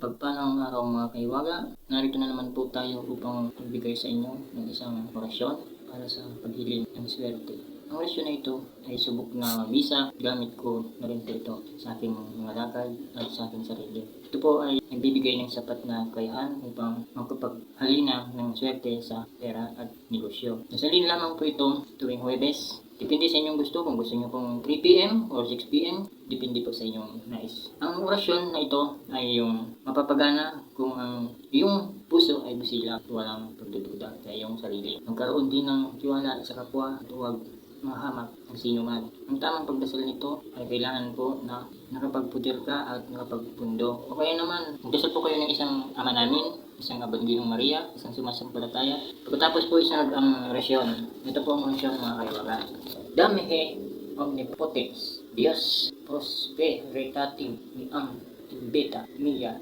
Pagpalang araw mga kaiwaga, narito na naman po tayo upang magbigay sa inyo ng isang orasyon para sa paghiling ng swerte. Ang orasyon na ito ay subok na mabisa. Gamit ko na rin po ito sa aking mga lakad at sa aking sarili. Ito po ay nagbibigay ng sapat na kakayahan upang makapaghalina ng swerte sa pera at negosyo. Nasalin lamang po ito tuwing Huwebes. Depende sa inyong gusto kung gusto nyo pong 3pm or 6pm. Depende po sa inyong nais. Ang orasyon na ito ay yung mapapagana kung ang iyong puso ay busila at walang pagdududa sa iyong sarili. Magkaroon din ng tiwala sa kapwa at huwag mahamak ang sino man. Ang tamang pagdasal nito ay kailangan po na nakapagputir ka at nakapagpundo. O kaya naman, magdasal po kayo ng isang ama namin, isang Abangilong Maria, isang sumasampalataya. Pagkatapos po isunod ang orasyon. Ito po ang orasyon mga kaiwaga. Damihe omnipotens, Dios prosperitatim miam beta mia